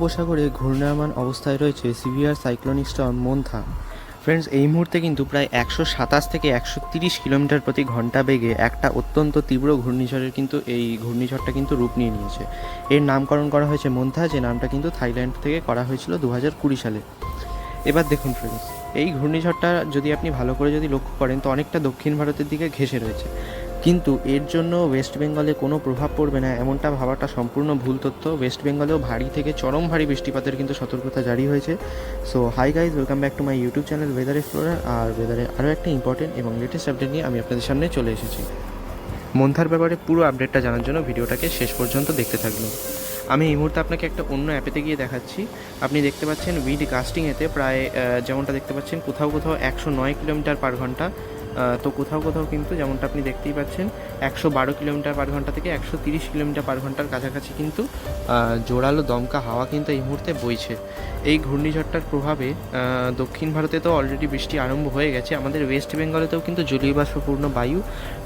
বঙ্গোপসাগরে ঘূর্ণায়মান অবস্থায় রয়েছে severe cyclonic storm Montha. Friends এই মুহূর্তে কিন্তু প্রায় একশো সাতাশ থেকে একশো তিরিশ কিলোমিটার প্রতি ঘণ্টা বেগে একটা অত্যন্ত তীব্র ঘূর্ণিঝড়ের কিন্তু এই ঘূর্ণিঝড়টা কিন্তু রূপ নিয়ে নিয়েছে। এর নামকরণ করা হয়েছে মন্থা, যে নামটা কিন্তু থাইল্যান্ড থেকে করা হয়েছিল দু হাজার কুড়ি সালে। এবার দেখুন ফ্রেন্ডস এই ঘূর্ণিঝড়টা যদি আপনি ভালো করে যদি লক্ষ্য করেন, তো অনেকটা দক্ষিণ ভারতের দিকে ঘেঁষে রয়েছে। কিন্তু এর জন্য ওয়েস্ট বেঙ্গলে কোনো প্রভাব পড়বে না, এমনটা ভাবাটা সম্পূর্ণ ভুল তথ্য। ওয়েস্ট বেঙ্গলেও ভারী থেকে চরম ভারী বৃষ্টিপাতের কিন্তু সতর্কতা জারি হয়েছে। So hi guys welcome back to my YouTube channel weather explorer আর ওয়েদারের আরও একটা ইম্পর্টেন্ট এবং লেটেস্ট আপডেট নিয়ে আমি আপনাদের সামনে চলে এসেছি। মন্থার ব্যাপারে পুরো আপডেটটা জানার জন্য ভিডিওটাকে শেষ পর্যন্ত দেখতে থাকবেন। আমি এই মুহূর্তে আপনাকে একটা অন্য অ্যাপেতে গিয়ে দেখাচ্ছি। আপনি দেখতে পাচ্ছেন উইড কাস্টিংয়েতে প্রায় যেমনটা দেখতে পাচ্ছেন, কোথাও কোথাও একশো নয় কিলোমিটার পার ঘণ্টা তো কোথাও কোথাও কিন্তু যেমনটা আপনি দেখতেই পাচ্ছেন, একশো বারো কিলোমিটার পার ঘণ্টা থেকে একশো তিরিশ কিলোমিটার পার ঘণ্টার কাছাকাছি কিন্তু জোরালো দমকা হাওয়া কিন্তু এই মুহূর্তে বইছে। এই ঘূর্ণিঝড়টার প্রভাবে দক্ষিণ ভারতে তো অলরেডি বৃষ্টি আরম্ভ হয়ে গেছে, আমাদের ওয়েস্ট বেঙ্গলেতেও কিন্তু জলীয় বাষ্পপূর্ণ বায়ু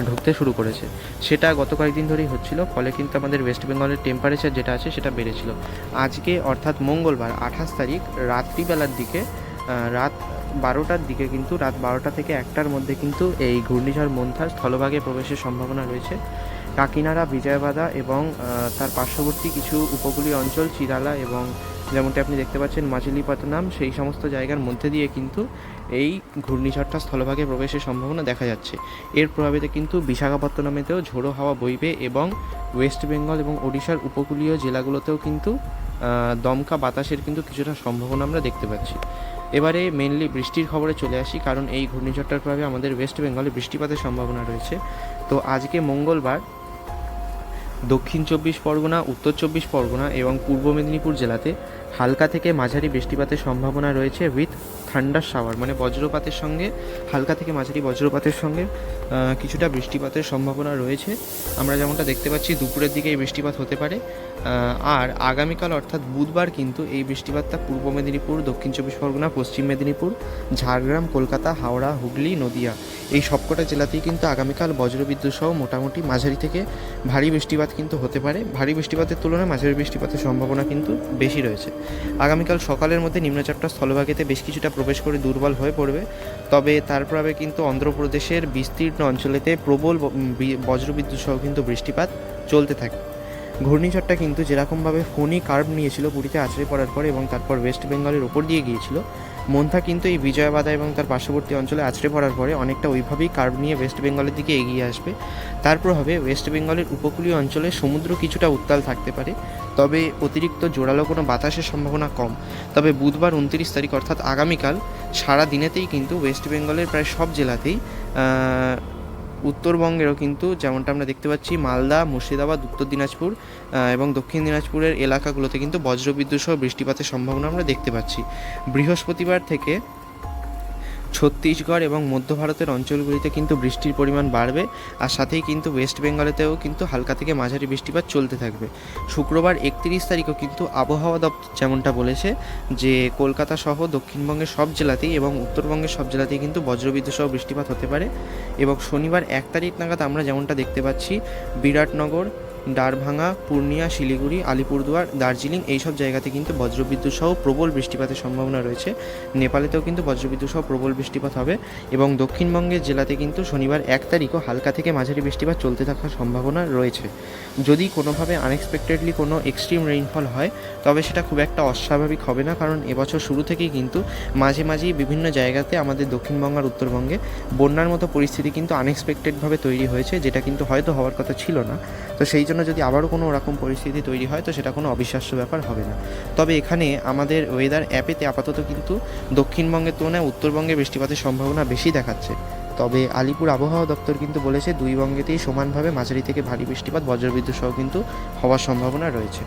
ঢুকতে শুরু করেছে। সেটা গত কয়েকদিন ধরেই হচ্ছিল, ফলে কিন্তু আমাদের ওয়েস্ট বেঙ্গলের টেম্পারেচার যেটা আছে সেটা বেড়েছিল। আজকে অর্থাৎ মঙ্গলবার আঠাশ তারিখ, রাত্রিবেলার দিকে রাত বারোটার দিকে কিন্তু রাত বারোটা থেকে একটার মধ্যে কিন্তু এই ঘূর্ণিঝড় মন্থার স্থলভাগে প্রবেশের সম্ভাবনা রয়েছে। কাকিনাড়া, বিজয়বাদা এবং তার পার্শ্ববর্তী কিছু উপকূলীয় অঞ্চল চিরালা এবং যেমনটি আপনি দেখতে পাচ্ছেন মাচিলিপত্তনম সেই সমস্ত জায়গার মধ্যে দিয়ে কিন্তু এই ঘূর্ণিঝড়টা স্থলভাগে প্রবেশের সম্ভাবনা দেখা যাচ্ছে। এর প্রভাবিতে কিন্তু বিশাখাপত্তনমেতেও ঝোড়ো হাওয়া বইবে এবং ওয়েস্ট বেঙ্গল এবং ওড়িশার উপকূলীয় জেলাগুলোতেও কিন্তু দমকা বাতাসের কিন্তু কিছুটা সম্ভাবনা আমরা দেখতে পাচ্ছি। এবারে মেনলি বৃষ্টির খবরে চলে আসি, কারণ এই ঘূর্ণিঝড়টার প্রভাবে আমাদের ওয়েস্ট বেঙ্গলে বৃষ্টিপাতের সম্ভাবনা রয়েছে। তো আজকে মঙ্গলবার দক্ষিণ চব্বিশ পরগনা, উত্তর চব্বিশ পরগনা এবং পূর্ব মেদিনীপুর জেলাতে হালকা থেকে মাঝারি বৃষ্টিপাতের সম্ভাবনা রয়েছে উইথ থান্ডার শাওয়ার মানে বজ্রপাতের সঙ্গে, হালকা থেকে মাঝারি বজ্রপাতের সঙ্গে কিছুটা বৃষ্টিপাতের সম্ভাবনা রয়েছে। আমরা যেমনটা দেখতে পাচ্ছি, দুপুরের দিকে এই বৃষ্টিপাত হতে পারে। আর আগামীকাল অর্থাৎ বুধবার কিন্তু এই বৃষ্টিপাতটা পূর্ব মেদিনীপুর, দক্ষিণ চব্বিশ পরগনা, পশ্চিম মেদিনীপুর, ঝাড়গ্রাম, কলকাতা, হাওড়া, হুগলি, নদিয়া এই সবকটা জেলাতেই কিন্তু আগামীকাল বজ্রবিদ্যুৎ সহ মোটামুটি মাঝারি থেকে ভারী বৃষ্টিপাত কিন্তু হতে পারে। ভারী বৃষ্টিপাতের তুলনায় মাঝারি বৃষ্টিপাতের সম্ভাবনা কিন্তু বেশি রয়েছে। আগামীকাল সকালের মধ্যে নিম্নচাপটা স্থলভাগেতে বেশ কিছুটা প্রবেশ করে দুর্বল হয়ে পড়বে। তবে তার প্রভাবে কিন্তু অন্ধ্রপ্রদেশের বিস্তীর্ণ অঞ্চলেতে প্রবল বজ্রবিদ্যুৎ সহ কিন্তু বৃষ্টিপাত চলতে থাকে। ঘূর্ণিঝড়টা কিন্তু যেরকমভাবে ফোনি কার্ভ নিয়েছিল, পুরীতে আছড়ে পড়ার পরে এবং তারপর ওয়েস্ট বেঙ্গলের ওপর দিয়ে গিয়েছিল মন্থা কিন্তু এই বিজয়বাদা এবং তার পার্শ্ববর্তী অঞ্চলে আছড়ে পড়ার পরে অনেকটা ওইভাবেই কার্ভ নিয়ে ওয়েস্ট বেঙ্গলের দিকে এগিয়ে আসবে। তার প্রভাবে ওয়েস্ট বেঙ্গলের উপকূলীয় অঞ্চলে সমুদ্র কিছুটা উত্তাল থাকতে পারে, তবে অতিরিক্ত জোরালো কোনো বাতাসের সম্ভাবনা কম। তবে বুধবার উনত্রিশ তারিখ অর্থাৎ আগামীকাল সারা দিনেতেই কিন্তু ওয়েস্ট বেঙ্গলের প্রায় সব জেলাতেই উত্তরবঙ্গেরও কিন্তু যেমনটা আমরা দেখতে পাচ্ছি, মালদা, মুর্শিদাবাদ, উত্তর দিনাজপুর এবং দক্ষিণ দিনাজপুরের এলাকাগুলোতে কিন্তু বজ্রবিদ্যুৎ সহ বৃষ্টিপাতের সম্ভাবনা আমরা দেখতে পাচ্ছি। বৃহস্পতিবার থেকে ছত্তিশগড় এবং মধ্য ভারতের অঞ্চলগুলিতে কিন্তু বৃষ্টির পরিমাণ বাড়বে, আর সাথেই কিন্তু ওয়েস্ট বেঙ্গলেতেও কিন্তু হালকা থেকে মাঝারি বৃষ্টিপাত চলতে থাকবে। শুক্রবার একত্রিশ তারিখও কিন্তু আবহাওয়া দপ্তর যেমনটা বলেছে যে, কলকাতা সহ দক্ষিণবঙ্গের সব জেলাতেই এবং উত্তরবঙ্গের সব জেলাতেই কিন্তু বজ্রবিদ্যুৎ সহ বৃষ্টিপাত হতে পারে এবং শনিবার এক তারিখ নাগাদ আমরা যেমনটা দেখতে পাচ্ছি, বিরাটনগর ডারভাঙা, পূর্ণিয়া, শিলিগুড়ি, আলিপুরদুয়ার, দার্জিলিং এইসব জায়গাতে কিন্তু বজ্রবিদ্যুৎ সহ প্রবল বৃষ্টিপাতের সম্ভাবনা রয়েছে। নেপালেতেও কিন্তু বজ্রবিদ্যুৎ সহ প্রবল বৃষ্টিপাত হবে এবং দক্ষিণবঙ্গের জেলাতে কিন্তু শনিবার এক তারিখও হালকা থেকে মাঝারি বৃষ্টিপাত চলতে থাকার সম্ভাবনা রয়েছে। যদি কোনোভাবে আনএক্সপেক্টেডলি কোনো এক্সট্রিম রেইনফল হয়, তবে সেটা খুব একটা অস্বাভাবিক হবে না কারণ এবছর শুরু থেকেই কিন্তু মাঝে মাঝেই বিভিন্ন জায়গাতে আমাদের দক্ষিণবঙ্গ আর উত্তরবঙ্গে বন্যার মতো পরিস্থিতি কিন্তু আনএক্সপেক্টেডভাবে তৈরি হয়েছে, যেটা কিন্তু হয়তো হওয়ার কথা ছিল না। তো সেই জন্য যদি আবারও কোনো ওরকম পরিস্থিতি তৈরি হয়, তো সেটা কোনো অবিশ্বাস্য ব্যাপার হবে না। তবে এখানে আমাদের ওয়েদার অ্যাপেতে আপাতত কিন্তু দক্ষিণবঙ্গের তুলনায় উত্তরবঙ্গে বৃষ্টিপাতের সম্ভাবনা বেশি দেখাচ্ছে। তবে আলিপুর আবহাওয়া দপ্তর কিন্তু বলেছে, দুই বঙ্গেতেই সমানভাবে মাঝারি থেকে ভারী বৃষ্টিপাত, বজ্রবিদ্যুৎ সহ কিন্তু হওয়ার সম্ভাবনা রয়েছে।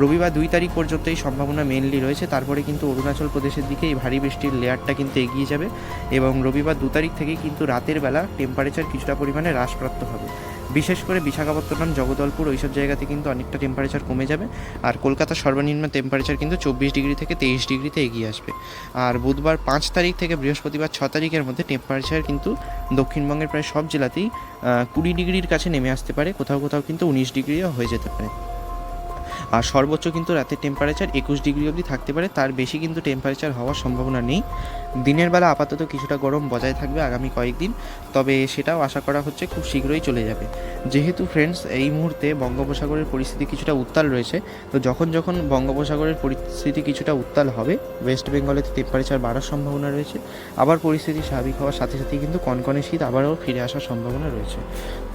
রবিবার দুই তারিখ পর্যন্ত এই সম্ভাবনা মেনলি রয়েছে, তারপরে কিন্তু অরুণাচল প্রদেশের দিকে এই ভারী বৃষ্টির লেয়ারটা কিন্তু এগিয়ে যাবে এবং রবিবার দু তারিখ থেকেই কিন্তু রাতের বেলা টেম্পারেচার কিছুটা পরিমাণে হ্রাসপ্রাপ্ত হবে। বিশেষ করে বিশাখাপত্তনম, জগদলপুর ওইসব জায়গাতে কিন্তু অনেকটা টেম্পারেচার কমে যাবে। আর কলকাতার সর্বনিম্ন টেম্পারেচার কিন্তু চব্বিশ ডিগ্রি থেকে তেইশ ডিগ্রিতে এগিয়ে আসবে। আর বুধবার পাঁচ তারিখ থেকে বৃহস্পতিবার ছ তারিখের মধ্যে টেম্পারেচার কিন্তু দক্ষিণবঙ্গের প্রায় সব জেলাতেই কুড়ি ডিগ্রির কাছে নেমে আসতে পারে। কোথাও কোথাও কিন্তু উনিশ ডিগ্রিও হয়ে যেতে পারে। আর সর্বোচ্চ কিন্তু রাতের টেম্পারেচার একুশ ডিগ্রি অবধি থাকতে পারে, তার বেশি কিন্তু টেম্পারেচার হওয়ার সম্ভাবনা নেই। দিনের বেলা আপাতত কিছুটা গরম বজায় থাকবে আগামী কয়েকদিন, তবে সেটাও আশা করা হচ্ছে খুব শীঘ্রই চলে যাবে। যেহেতু ফ্রেন্ডস এই মুহূর্তে বঙ্গোপসাগরের পরিস্থিতি কিছুটা উত্তাল রয়েছে, তো যখন যখন বঙ্গোপসাগরের পরিস্থিতি কিছুটা উত্তাল হবে ওয়েস্ট বেঙ্গলে টেম্পারেচার বাড়ার সম্ভাবনা রয়েছে, আবার পরিস্থিতি স্বাভাবিক হওয়ার সাথে সাথে কিন্তু কনকনে শীত আবারও ফিরে আসার সম্ভাবনা রয়েছে।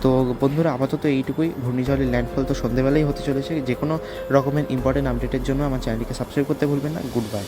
তো বন্ধুরা, আপাতত এইটুকুই। ঘূর্ণিঝড়ের ল্যান্ডফল তো সন্ধেবেলাই হতে চলেছে। যে কোনো রকমের ইম্পর্টেন্ট আপডেটের জন্য আমার চ্যানেলকে সাবস্ক্রাইব করতে ভুলবেন না। Good bye